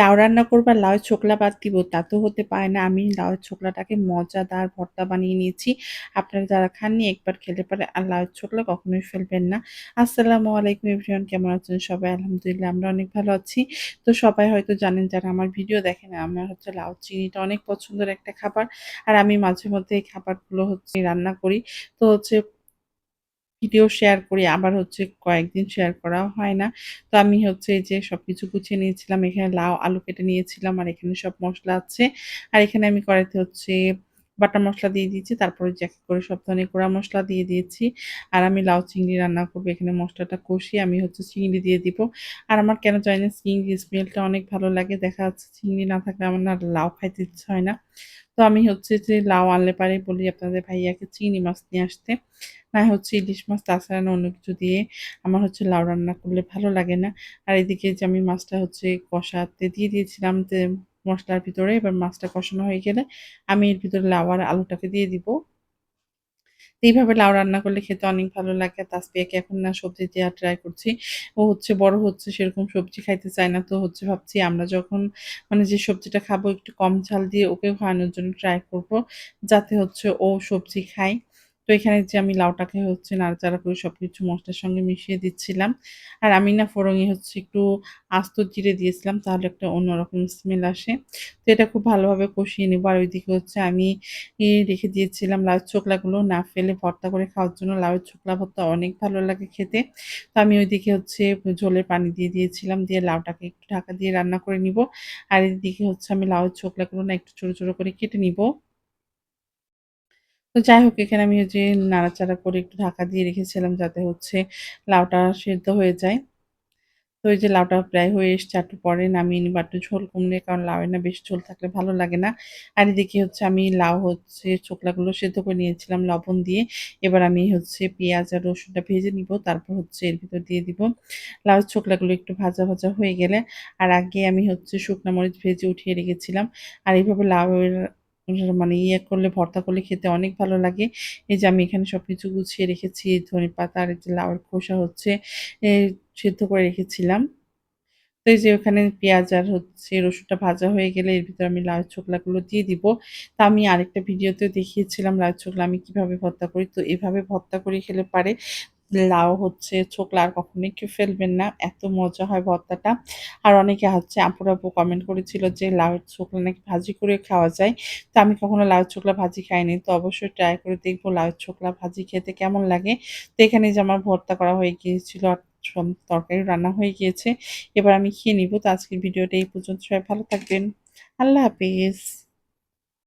লাউ রান্না করব আর লাউয়ের ছোকলা বাদ দিব, তা তো হতে পারে না। আমি লাউয়ের ছোকলাটাকে মজাদার ভর্তা বানিয়ে নিয়েছি। আপনারা যারা খাননি, একবার খেলে পারে আর লাউয়ের ছোকলা কখনোই ফেলবেন না। আসসালামু আলাইকুম এভরিওয়ান, কেমন আছেন সবাই? আলহামদুলিল্লাহ, আমরা অনেক ভালো আছি। তো সবাই হয়তো জানেন, যারা আমার ভিডিও দেখেন, আমার হচ্ছে লাউ চিনিটা অনেক পছন্দের একটা খাবার। আর আমি মাঝে মধ্যে এই খাবারগুলো হচ্ছে রান্না করি। তো হচ্ছে ভিডিও শেয়ার করি, আবার হচ্ছে কয়েকদিন শেয়ার করাও হয় না। তো আমি হচ্ছে এই যে সবকিছু গুছিয়ে নিয়েছিলাম, এখানে লাউ, আলু কেটে নিয়েছিলাম, আর এখানে সব মশলা আছে। আর এখানে আমি করাতে হচ্ছে বাটা মশলা দিয়ে দিয়েছি, তারপরে জ্যাক করে সব ধরনের গুঁড়া মশলা দিয়ে দিয়েছি। আর আমি লাউ চিংড়ি রান্না করব, এখানে মশলাটা কষিয়ে আমি হচ্ছে চিংড়ি দিয়ে দিব। আর আমার কেন জানি না চিংড়ি স্মেলটা অনেক ভালো লাগে, দেখা যাচ্ছে চিংড়ি না থাকলে আমার না লাউ খাইতে ইচ্ছে হয় না। তো আমি হচ্ছে যে লাউ আনলে পারে বলি আপনাদের ভাইয়াকে চিংড়ি মাছ নিয়ে আসতে। না হচ্ছে ইলিশ মাছ, তাছাড়া অন্য কিছু দিয়ে আমার হচ্ছে লাউ রান্না করলে ভালো লাগে না। আর এদিকে যে আমি মাছটা হচ্ছে কষাতে দিয়ে দিয়েছিলাম মশলার ভিতরে এবার মাছটা কষানো হয়ে গেলে আমি এর ভিতরে লাউ আর আলুটাকে দিয়ে দিব। এইভাবে লাউ রান্না করলে খেতে অনেক ভালো লাগে। তাসপিয়াকে এখন না সবজি দেওয়া ট্রাই করছি। ও হচ্ছে বড় হচ্ছে, সেরকম সবজি খাইতে চায় না। তো হচ্ছে ভাবছি আমরা যখন মানে যে সবজিটা খাব একটু কম ঝাল দিয়ে ওকে খাওয়ানোর জন্য ট্রাই করব, যাতে হচ্ছে ও সবজি খায়। তো এখানে যে আমি লাউটাকে হচ্ছে নাড়াচাড়া করে সব কিছু মশলার সঙ্গে মিশিয়ে দিচ্ছিলাম। আর আমি না ফোড়ঙে হচ্ছে একটু আস্ত জিরে দিয়েছিলাম, তাহলে একটা অন্যরকম স্মেল আসে। তো এটা খুব ভালোভাবে কষিয়ে নেব। আর ওইদিকে হচ্ছে আমি রেখে দিয়েছিলাম লাউ ছোকলাগুলো। না ফেলে ভর্তা করে খাওয়ার জন্য লাউয়ের ছোকলা ভর্তা অনেক ভালো লাগে খেতে। তো আমি ওইদিকে হচ্ছে ঝোলের পানি দিয়ে দিয়েছিলাম, দিয়ে লাউটাকে একটু ঢাকা দিয়ে রান্না করে নিব। আর এদিকে হচ্ছে আমি লাউয়ের ছোকলাগুলো না একটু ছোটো ছোটো করে কেটে নিব। তো যাই হোক, এখানে আমি যে নাড়াচাড়া করে একটু ঢাকা দিয়ে রেখেছিলাম যাতে হচ্ছে লাউটা সেদ্ধ হয়ে যায়। তো ওই যে লাউটা প্রায় হয়ে এসছে, একটু পরে নামিয়ে নিব, একটু ঝোল কমলে কারণ লাউয়ের না বেশি ঝোল থাকলে ভালো লাগে না। আর এদিকে হচ্ছে আমি লাউ হচ্ছে চোকলাগুলো সেদ্ধ করে নিয়েছিলাম লবণ দিয়ে। এবার আমি হচ্ছে পেঁয়াজ আর রসুনটা ভেজে নিব, তারপর হচ্ছে এর ভিতর দিয়ে দিব। লাউ চোকলাগুলো একটু ভাজা ভাজা হয়ে গেলে, আর আগে আমি হচ্ছে শুকনো মরিচ ভেজে উঠিয়ে রেখেছিলাম। আর এইভাবে লাউয়ের মানে ইয়ে করলে, ভর্তা করলে খেতে অনেক ভালো লাগে। এই যে আমি এখানে সব কিছু গুছিয়ে রেখেছি, ধনে পাতা আর যে লাউয়ের খোসা হচ্ছে সেদ্ধ করে রেখেছিলাম। তো এই যে ওখানে পেঁয়াজ আর হচ্ছে রসুনটা ভাজা হয়ে গেলে এর ভিতরে আমি লাউ ছোকলাগুলো দিয়ে দিব। তা আমি আরেকটা ভিডিওতেও দেখিয়েছিলাম লাউ ছোকলা আমি কীভাবে ভর্তা করি। তো এভাবে ভর্তা করে খেলে পারে। লাউ হচ্ছে, ছোকলা আর কখনোই কেউ ফেলবেন না, এত মজা হয় ভর্তাটা। আর অনেকে হচ্ছে আপুর আপু কমেন্ট করেছিল যে লাউ ছোকলা নাকি ভাজি করে খাওয়া যায়। তো আমি কখনো লাউ ছোকলা ভাজি খাইনি, তো অবশ্যই ট্রাই করে দেখব লাউ ছোকলা ভাজি খেতে কেমন লাগে। তো এখানে যে আমার ভর্তা করা হয়ে গিয়েছিল, আর তরকারি রান্না হয়ে গিয়েছে, এবার আমি খেয়ে নিব। তো আজকের ভিডিওটা এই পর্যন্ত, সবাই ভালো থাকবেন। আল্লাহ হাফিজ।